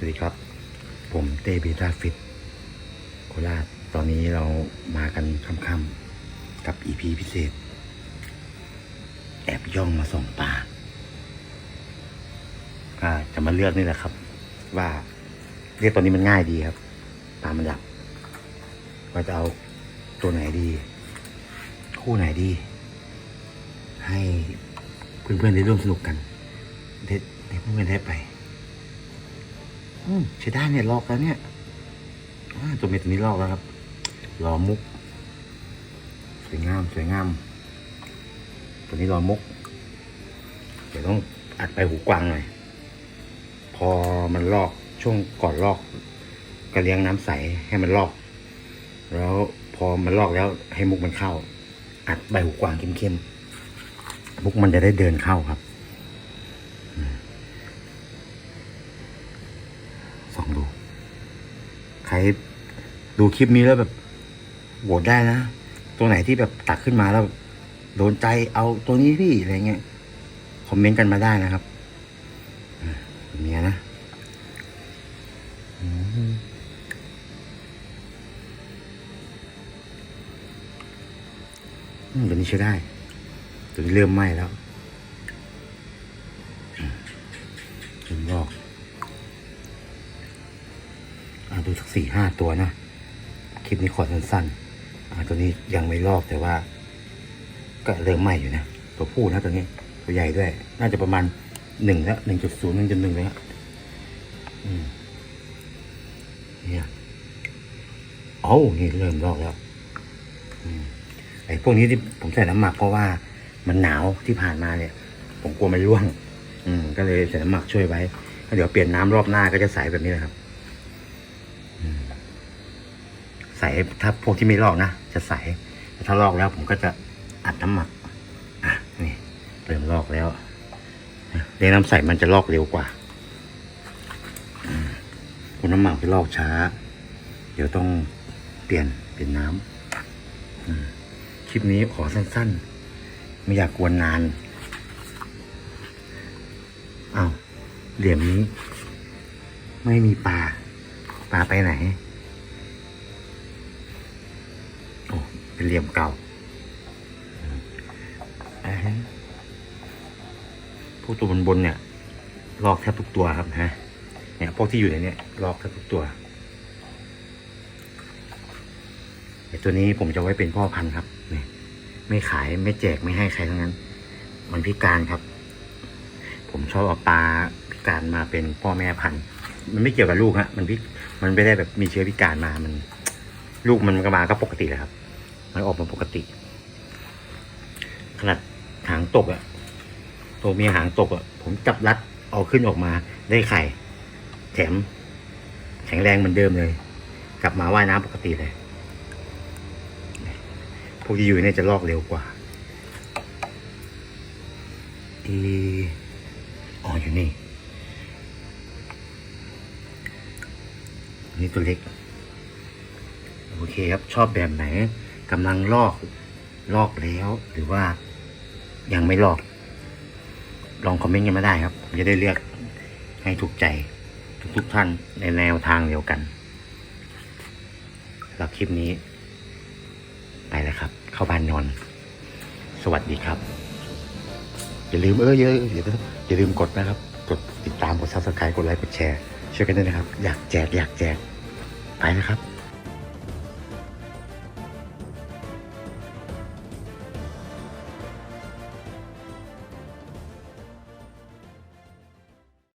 สวัสดีครับ ผมเต้บีตาฟิตโคราชตอนนี้เรามากันค่ำๆกับอีพีพิเศษ แอบย่องมาส่องปลาก็จะมาเลือกนี่แหละครับ ว่าเรียกตัวนี้มันง่ายดีครับปลามันหลับว่าจะเอาตัวไหนดี คู่ไหนดี ให้เพื่อนๆได้ร่วมสนุกกันได้ได้เพื่อนๆได้ไป อืมใช้ได้เนี่ยลอกแล้วเนี่ยตัวเม็ดตัวนี้ลอกแล้วครับรอมุก สวยงามสวยงาม ตัวนี้รอมุก เดี๋ยวต้องอัดไปหูกวางหน่อย พอมันลอกช่วงก่อนลอกก็เลี้ยงน้ำใสให้มันลอก แล้วพอมันลอกแล้วให้มุกมันเข้า อัดใบหูกวางเข้มๆมุกมันจะได้เดินเข้าครับ ส่องดู ใคร ดูคลิปนี้แล้วแบบโหวตได้นะ ตัวไหนที่แบบตักขึ้นมาแล้ว โดนใจเอาตัวนี้พี่อะไรเงี้ยคอมเมนต์กันมาได้นะครับอ่าแบบนี้นะอืมตัวนี้ใช้ได้ ตัวนี้เริ่มไหม้แล้ว ดูสักสี่ห้าตัวนะ คลิปนี้ขอสั้นๆตัวนี้ยังไม่ลอกแต่ว่า ก็เริ่มใหม่อยู่นะ ตัวผู้นะตัวนี้ ตัวใหญ่ด้วย น่าจะประมาณหนึ่งแล้วหนึ่งจุดศูนย์หนึ่งจุดหนึ่งเลยฮะเนี่ยเอ้านี่เริ่มลอกแล้วไอ้พวกนี้ที่ผมใส่น้ำหมักเพราะว่ามันหนาวที่ผ่านมาเนี่ย ผมกลัวมันร่วง อืม ก็เลยใส่น้ำหมักช่วยไว้เดี๋ยวเปลี่ยนน้ำรอบหน้าก็จะใสแบบนี้เลยครับ ใส่ถ้าพวกที่ไม่ลอกนะ จะใส่แต่ถ้าลอกแล้วผมก็จะอัดน้ำหมักอะนี่เริ่มลอกแล้วเรียน้ำใสมันจะลอกเร็วกว่าคุณน้ำหมักไปลอกช้า เดี๋ยวต้องเปลี่ยนเปลี่ยนน้ำคลิปนี้ขอสั้นๆ ไม่อยากกวนนานอ้าวเหลี่ยมนี้ ไม่มีปลาปลาไปไหน เป็นเหลี่ยมเก่าพวกตัวบนบนเนี่ย ลอกแทบทุกตัวครับฮะเนี่ยพวกที่อยู่ในนี้ลอกแทบทุกตัวแต่ตัวนี้ผมจะไว้เป็นพ่อพันธุ์ครับเนี่ยไม่ขายไม่แจกไม่ให้ใครทั้งนั้น มันพิการครับ ผมชอบเอาปลาพิการมาเป็นพ่อแม่พันธุ์มันไม่เกี่ยวกับลูกฮะมันพิมันไม่ได้แบบมีเชื้อพิการมามัน ลูกมันก็มาก็ปกติแหละครับ มันออกมาปกติ ขนาดหางตกอะตัวเมียหางตกอะผมจับรัดเอาขึ้นออกมาได้ไข่ แถม แข็งแรงเหมือนเดิมเลย กลับมาว่ายน้ำปกติเลยพวกที่อยู่เนี่ยจะลอกเร็วกว่าอีอ๋ออยู่นี่นี่ตัวเล็ก โอเคครับ ชอบแบบไหน กำลังลอกลอกแล้วหรือว่ายังไม่ลอก ลองคอมเมนต์กันมาได้ครับผมจะได้เลือกให้ถูกใจทุกๆท่านในแนวทางเดียวกันสำหรับคลิปนี้ ไปแล้วครับ เข้าบ้านนอน สวัสดีครับ อย่าลืมเออเยอะอย่าลืมอย่าลืมกดนะครับ กดติดตามกดซับสไครต์กดไลค์กดแชร์ช่วยกันด้วยนะครับ อยากแจกอยากแจกไปนะครับ